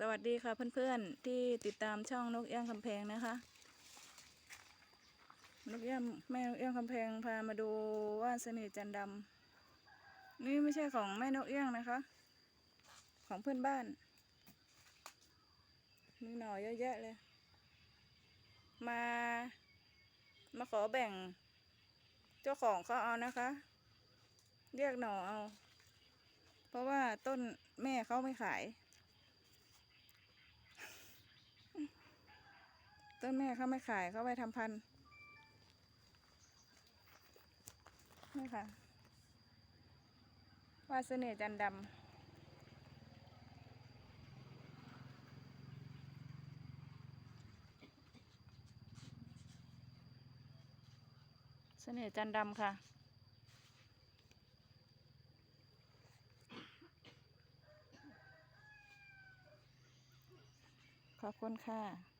สวัสดีค่ะเพื่อนๆที่ติดตามช่องนกเอี้ยงคำแพงนะคะ นกเอี้ยงแม่นกเอี้ยงคำแพงพามาดูว่านเสน่ห์จันดำนี่ไม่ใช่ของแม่นกเอี้ยงนะคะ ของเพื่อนบ้านมีหน่อเยอะแยะเลย มา มาขอแบ่ง เจ้าของเขาเอานะคะ เรียกหน่อเอา เพราะว่าต้นแม่เขาไม่ขาย ต้นแม่เขาไม่ขายเขาไปทำพันธุ์นี่ค่ะว่าเน่จันดำเสน่ห์จันดำค่ะ ขอบคุณค่ะ